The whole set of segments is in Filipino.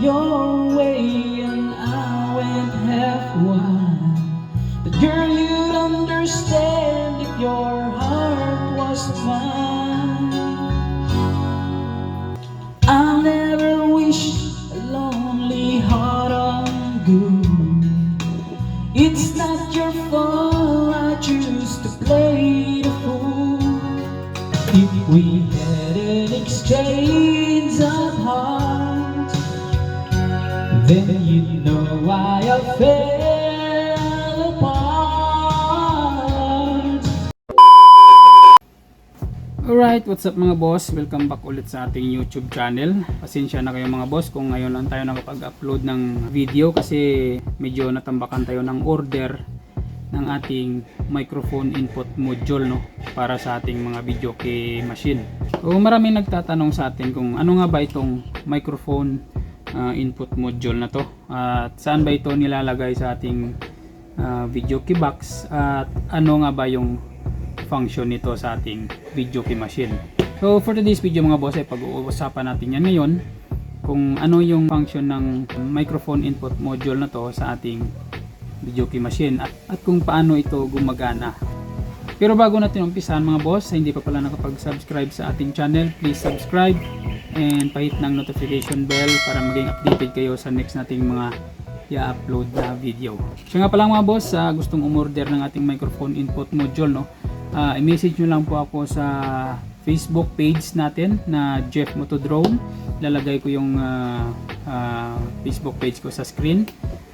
your way and I went half wild. But girl, you'd understand if your heart was mine. I'll never wish a lonely heart on good. It's not your fault I choose to play the fool. If we had an exchange then you'd know why I fell apart. Alright, what's up mga boss? Welcome back ulit sa ating YouTube channel. Pasensya na kayo mga boss kung ngayon lang tayo nakapag-upload ng video kasi medyo natambakan tayo ng order ng ating microphone input module no para sa ating mga video key machine. So maraming nagtatanong sa atin kung ano nga ba itong microphone uh, input module na to at saan ba ito nilalagay sa ating uh, video key box at ano nga ba yung function nito sa ating video key machine. So for today's video mga boss ay pag-uusapan natin yan ngayon kung ano yung function ng microphone input module na to sa ating video key machine at, at kung paano ito gumagana. Pero bago natin umpisahan mga boss, hindi pa pala nakapag-subscribe sa ating channel, please subscribe and pahit ng notification bell para maging updated kayo sa next nating mga i-upload na video. Siya nga pala mga boss, ah, gustong umorder ng ating microphone input module, no? Ah, i-message nyo lang po ako sa Facebook page natin na Jeff Motodrone. Lalagay ko yung ah, ah, Facebook page ko sa screen.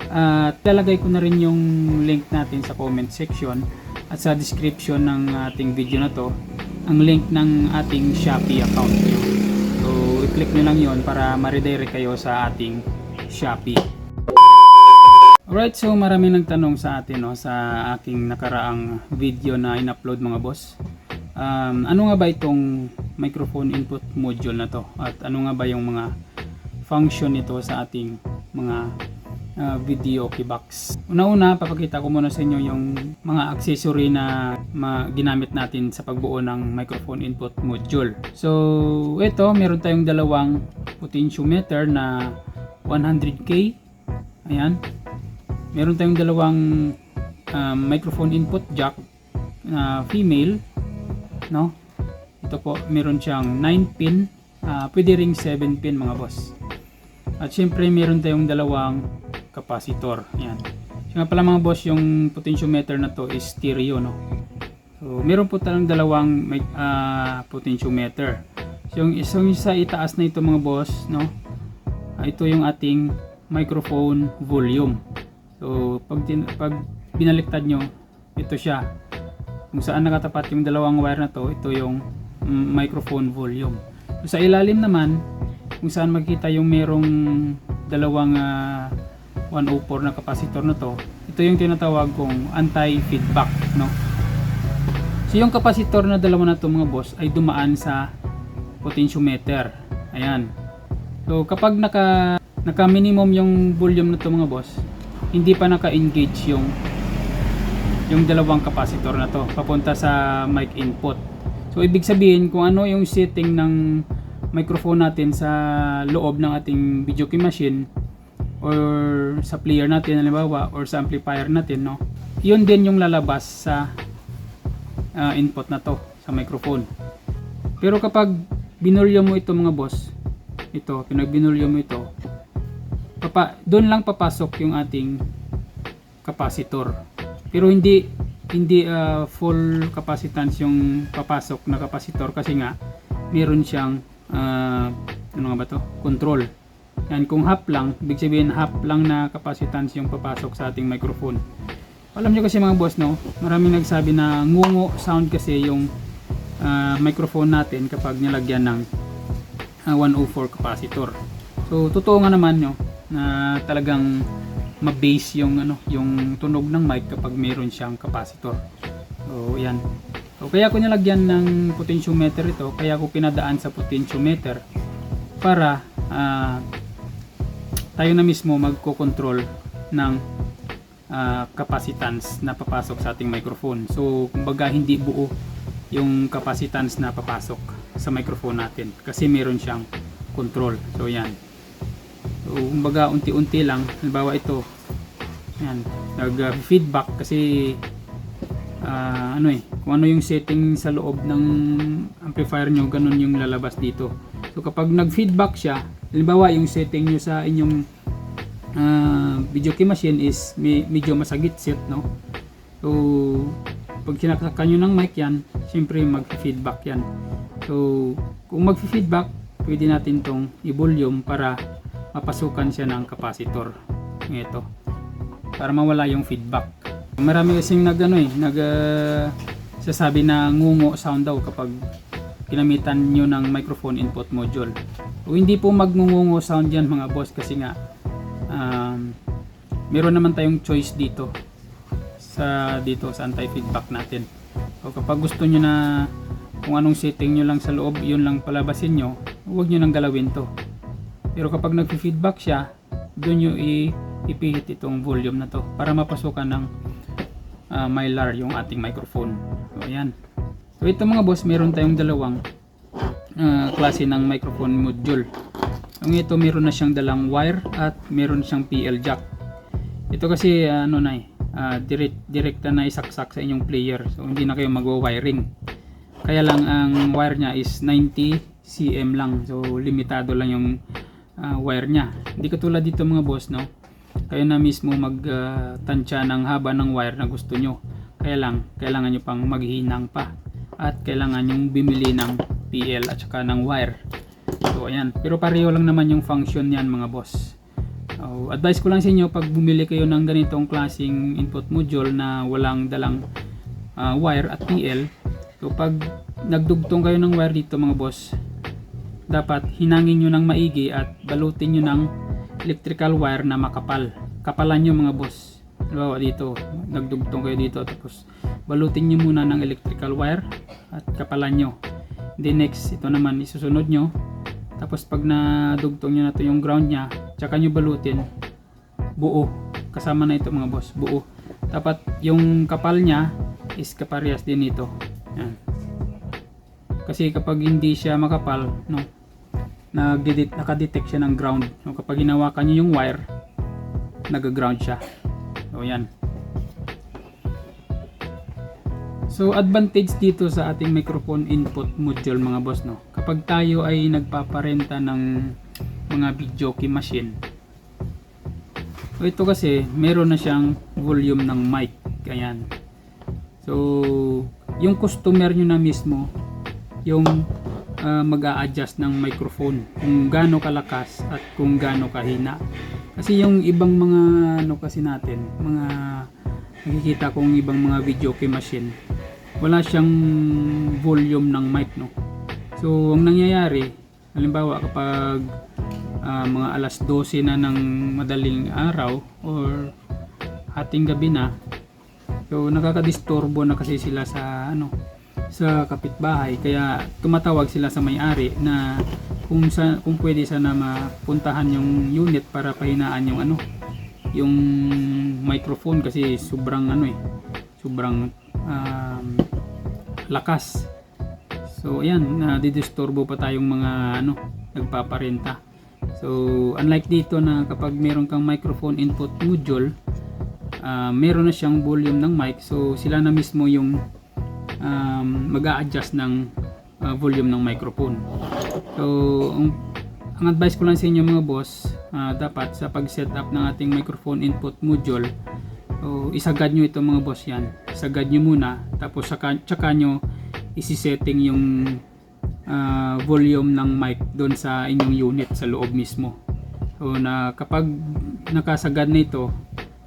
At lalagay ko na rin yung link natin sa comment section at sa description ng ating video na to ang link ng ating Shopee account nyo. I-click nyo lang yon para ma-redirect kayo sa ating Shopee. Alright, so marami nagtanong sa atin no, sa aking nakaraang video na in-upload mga boss. Um, ano nga ba itong microphone input module na to? At ano nga ba yung mga function nito sa ating mga uh, video keybox? Una-una, papakita ko muna sa inyo yung mga accessory na ginamit natin sa pagbuo ng microphone input module. So, ito, meron tayong dalawang potentiometer na 100k. Ayan meron tayong dalawang um, microphone input jack na female no ito po meron siyang 9 pin ah, pwede ring 7 pin mga boss at syempre meron tayong dalawang capacitor. Yan so pala mga boss yung potentiometer na to is stereo no? So meron po tayong dalawang mic- ah, potentiometer. So yung isang isa itaas na ito mga boss no? Ah, ito yung ating microphone volume. So, pag, pag binaliktad nyo, ito siya. Kung saan nakatapat yung dalawang wire na to, ito yung mm, microphone volume. So, sa ilalim naman, kung saan makikita yung merong dalawang ah, 104 na capacitor na to, ito yung tinatawag kong anti-feedback, no? So, yung capacitor na dalawa na to mga boss ay dumaan sa potentiometer. Ayan. So, kapag naka naka minimum yung volume na to mga boss, hindi pa naka-engage yung yung dalawang capacitor na to papunta sa mic input. So ibig sabihin kung ano yung setting ng microphone natin sa loob ng ating video key machine or sa player natin halimbawa or sa amplifier natin no. Yun din yung lalabas sa ah, input na to sa microphone. Pero kapag binulyo mo ito mga boss, ito, pinag binulyo mo ito, papa, doon lang papasok yung ating capacitor. Pero hindi hindi ah, full capacitance yung papasok na capacitor kasi nga meron siyang ah, ano nga ba to? Control. Yan kung half lang, ibig sabihin half lang na capacitance yung papasok sa ating microphone. Alam niyo kasi mga boss no, maraming nagsabi na ngungo sound kasi yung ah, microphone natin kapag nilagyan ng ah, 104 capacitor. So totoo nga naman no na talagang ma-base yung ano yung tunog ng mic kapag meron siyang capacitor. So yan. So kaya ko nilagyan ng potentiometer ito, kaya ko pinadaan sa potentiometer para ah, tayo na mismo magko-control ng ah, capacitance na papasok sa ating microphone. So kumbaga hindi buo yung capacitance na papasok sa microphone natin kasi meron siyang control. So yan. So, kumbaga unti-unti lang. Halimbawa ito. Yan. Nag-feedback kasi ah, ano eh, kung ano yung setting sa loob ng amplifier nyo, ganun yung lalabas dito. So kapag nag-feedback siya, halimbawa yung setting nyo sa inyong ah, video key machine is me- medyo masagit set, no? So, pag sinaksakan nyo ng mic yan, syempre mag-feedback yan. So, kung mag-feedback, pwede natin tong i-volume para mapasukan siya ng capacitor. Ito. Para mawala yung feedback. Marami kasing nag ano eh, nag ah, sasabi na ngungo sound daw kapag ginamitan nyo ng microphone input module. O hindi po magngungungo sound yan mga boss kasi nga um, meron naman tayong choice dito sa dito sa anti-feedback natin. O kapag gusto nyo na kung anong setting nyo lang sa loob, yun lang palabasin nyo, huwag nyo nang galawin to. Pero kapag nag-feedback siya, doon nyo ipihit itong volume na to para mapasukan ng uh, mylar yung ating microphone. So ayan. So ito mga boss, meron tayong dalawang ah, klase ng microphone module. Ang ito meron na siyang dalang wire at meron siyang PL jack. Ito kasi ano na eh, ah, direct, direkta na isaksak sa inyong player. So hindi na kayo magwa-wiring. Kaya lang ang wire niya is 90 cm lang. So limitado lang yung ah, wire niya. Hindi katulad dito mga boss no. Kayo na mismo magtansya ng haba ng wire na gusto nyo. Kaya lang, kailangan nyo pang maghinang pa. At kailangan yung bimili ng PL at saka ng wire. So ayan. Pero pareho lang naman yung function niyan mga boss. So, advice ko lang sa inyo pag bumili kayo ng ganitong klaseng input module na walang dalang ah, wire at PL. So pag nagdugtong kayo ng wire dito mga boss, dapat hinangin nyo ng maigi at balutin nyo ng electrical wire na makapal. Kapalan nyo mga boss. Halimbawa dito, nagdugtong kayo dito tapos balutin nyo muna ng electrical wire at kapalan nyo. Then next, ito naman isusunod nyo. Tapos pag nadugtong nyo na to yung ground nya, tsaka nyo balutin buo. Kasama na ito mga boss, buo. Dapat yung kapal nya is kaparehas din ito. Yan. Kasi kapag hindi siya makapal, no, nagdedit nakadetect siya ng ground. So, kapag hinawakan niyo yung wire, nag-ground siya. So, yan. So, advantage dito sa ating microphone input module mga boss, no. Kapag tayo ay nagpaparenta ng mga video key machine, So, ito kasi, meron na siyang volume ng mic. Ayan. So, yung customer nyo na mismo, yung uh, mag adjust ng microphone kung gaano kalakas at kung gaano kahina. Kasi yung ibang mga ano kasi natin, mga nakikita kong ibang mga video key machine, wala siyang volume ng mic no. So ang nangyayari, halimbawa kapag ah, mga alas 12 na ng madaling araw or hating gabi na, so nakakadisturbo na kasi sila sa ano sa kapitbahay kaya tumatawag sila sa may-ari na kung sa kung pwede sana mapuntahan yung unit para pahinaan yung ano yung microphone kasi sobrang ano eh sobrang um, lakas. So ayan nadidisturbo pa tayong mga ano nagpaparenta. So unlike dito na kapag meron kang microphone input module ah, meron na siyang volume ng mic. So sila na mismo yung um, mag-a-adjust ng uh, volume ng microphone. So, ang, ang advice ko lang sa inyo mga boss, uh, dapat sa pag-set up ng ating microphone input module, so, isagad nyo ito mga boss yan. Isagad nyo muna, tapos saka, tsaka nyo isi-setting yung uh, volume ng mic doon sa inyong unit sa loob mismo. So, na kapag nakasagad na ito,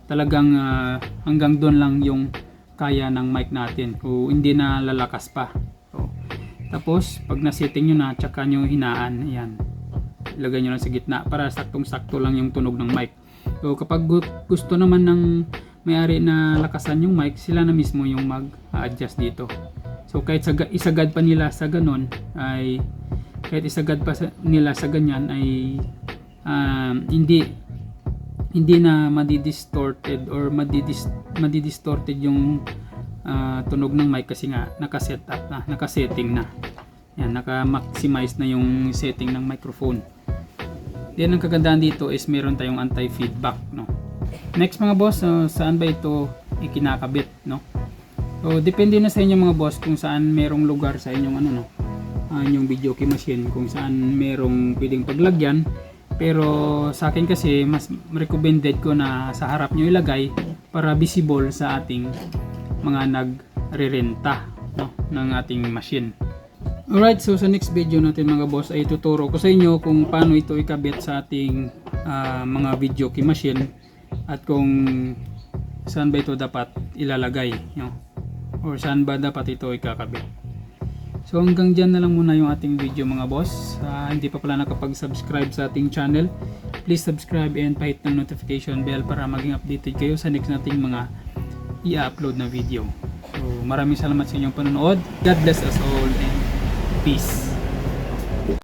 talagang uh, hanggang doon lang yung kaya ng mic natin o hindi na lalakas pa so, tapos pag nasetting nyo na tsaka nyo hinaan ayan ilagay nyo lang sa gitna para saktong sakto lang yung tunog ng mic so kapag gu- gusto naman ng may-ari na lakasan yung mic sila na mismo yung mag-adjust dito so kahit sa, isagad pa nila sa ganon ay kahit isagad pa sa, nila sa ganyan ay um, hindi hindi na madidistorted or madidis, madidistorted yung ah, tunog ng mic kasi nga nakaset up na, nakasetting na. Yan, naka-maximize na yung setting ng microphone. Then ang kagandahan dito is meron tayong anti-feedback, no. Next mga boss, uh, saan ba ito ikinakabit, no? So depende na sa inyo mga boss kung saan merong lugar sa inyong ano no, uh, inyong video key machine kung saan merong pwedeng paglagyan. Pero sa akin kasi mas recommended ko na sa harap nyo ilagay para visible sa ating mga nagre-renta no, ng ating machine. Alright, so sa next video natin mga boss ay tuturo ko sa inyo kung paano ito ikabit sa ating ah, mga video key machine at kung saan ba ito dapat ilalagay no? or saan ba dapat ito ikakabit. So hanggang dyan na lang muna yung ating video mga boss. Ah, hindi pa pala nakapag-subscribe sa ating channel, please subscribe and pahit ng notification bell para maging updated kayo sa next nating mga i-upload na video. So maraming salamat sa inyong panonood. God bless us all and peace.